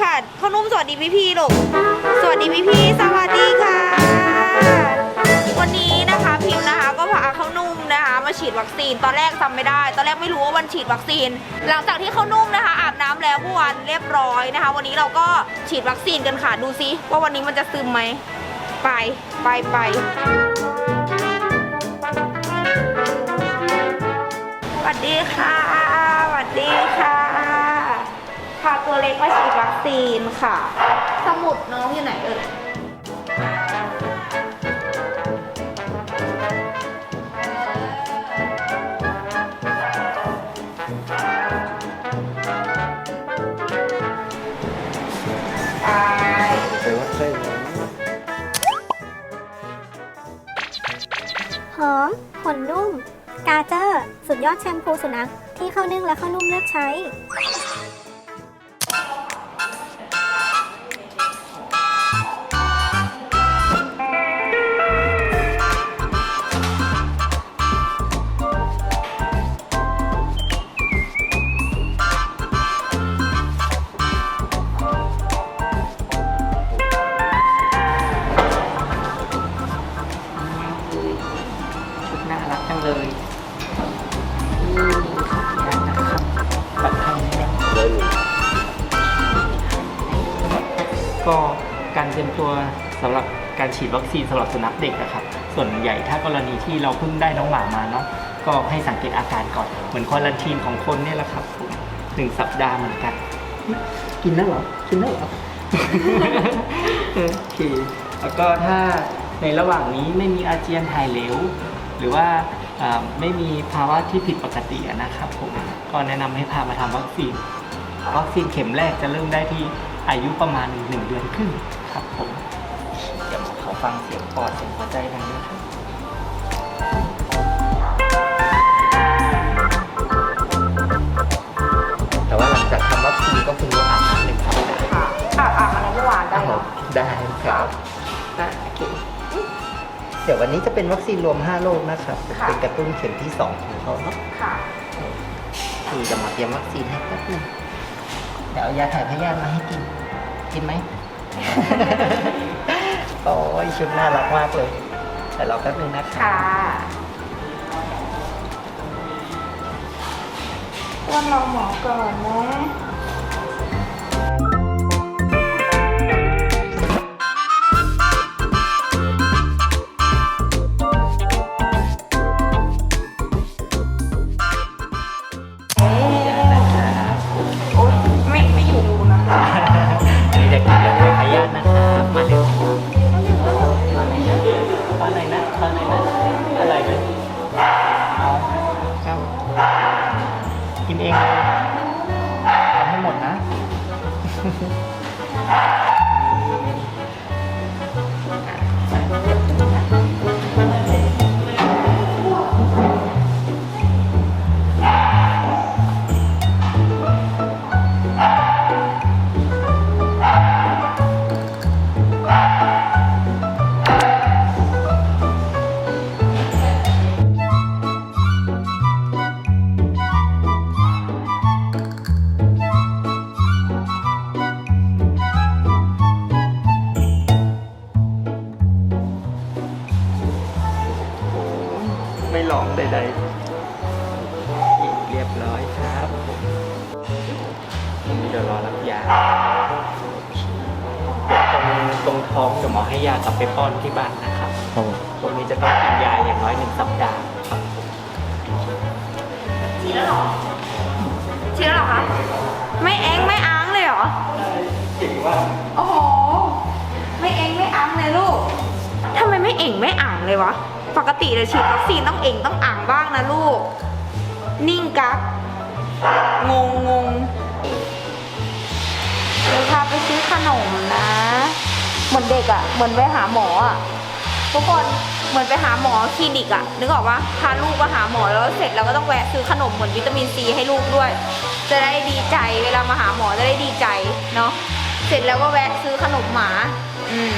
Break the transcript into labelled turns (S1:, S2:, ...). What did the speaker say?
S1: ข้าวหนุ่มสวัสดีพี่พี่ลูกสวัสดีพี่พี่สวัสดีค่ะ วันนี้นะคะพิมพ์นะคะก็พาเข้านุ่มนะคะมาฉีดวัคซีนตอนแรกจำไม่ได้ ตอนแรกไม่รู้ว่าวันฉีดวัคซีน หลังจากที่เข้านุ่มนะคะ อาบน้ำแล้วเมื่อวานเรียบร้อยนะคะ วันนี้เราก็ฉีดวัคซีนกันค่ะดูซิว่าวันนี้มันจะซึมไหมไปไปไปสวัสดีค่ะ เล็กมาฉีดวัคซีนค่ะ สมุดน้องอยู่ไหนเอ่ยไป
S2: แต่ว่าใช่ไหม
S3: หอมขนนุ่ม กาเจอร์ สุดยอดแชมพูสุนัขที่เข้านึ่งและเข้านุ่มเลือกใช้
S2: ชุ ก็การเตรียมตัวสำหรับการฉีดวัคซีนสำหรับสุนัขเด็กนะครับ ส่วนใหญ่ถ้ากรณีที่เราเพิ่งได้น้องหมามาเนาะก็ให้สังเกตอาการก่อน เหมือนควอลันทีนของคนเนี่ยแหละครับผมหนึ่งสัปดาห์เหมือนกัน กินแล้วเหรอ กินแล้วเหรอโอเคแล้วก็ถ้าในระหว่างนี้ไม่มีอาเจียนถ่ายเหลว หรือว่าอ่าไม่มีภาวะที่ผิดปกติอะนะครับผมก็แนะนำให้พามาทำวัคซีน วัคซีนเข็มแรกจะเริ่มได้ที่ อายุประมาณ 1 เดือนครึ่งครับผม เดี๋ยวหมอขอฟังเสียงปอดเสียงหัวใจหน่อยนะครับแต่ว่าหลังจากทำวัคซีนก็คืออาบน้ำหนึ่งครับ
S1: ค่ะอาบอาบมาแล้วเมื่อวานได้เหรอ
S2: ได้ครับอะโอเคเดี๋ยววันนี้จะเป็นวัคซีนรวม 5 โรคนะครับ
S1: ค่ะ
S2: เป็นกระตุ้นเข็มที่ 2 ของเขาเนาะ
S1: ค่ะ
S2: คือจะมาเตรียมวัคซีนให้แป๊บหนึง เดี๋ยวเอายาถ่ายพยาธิมาให้กิน กินไหม โอ้ยชุดน่ารักมากเลย แต่เราแป๊บหนึงนะครับ
S1: ค่ะวันรอหมอก่อนนะ
S2: กินเองเลยเอาให้หมดนะ เรียบร้อยครับผมทีนี้เดี๋ยวรอรับยาเดี๋ยวตรงตรงท้องเดี๋ยวหมอให้ยากลับไปป้อนที่บ้านนะครับตรงนี้จะต้องกินยาอย่างน้อยหนึ่งสัปดาห์ครับ
S1: ฉีดแล้วเหรอฉีดแล้วเหรอคะ ไม่เองไม่อ้างเลยเหรอ
S2: เก่งว่า
S1: โอ้โห ไม่เองไม่อังเลยลูกทำไมไม่เอ่งไม่อ่างเลยวะ ปกติเลยฉีดวัคซีนต้องเองต้องอ่างบ้างนะลูก นิ่งกักงงงงเดี๋ยวพาไปซื้อขนมนะ เหมือนเด็กอะ่ะ เหมือนไปหาหมออะ่ะ ทุกคนเหมือนไปหาหมอคลินิกอะ่ะ นึกออกปะพาลูกมาหาหมอแล้วเสร็จแล้วก็ต้องแวะซื้อขนมเหมือนวิตามินซีให้ลูกด้วย จะได้ดีใจเวลามาหาหมอจะได้ดีใจเนาะ เสร็จแล้วก็แวะซื้อขนมหมา อืม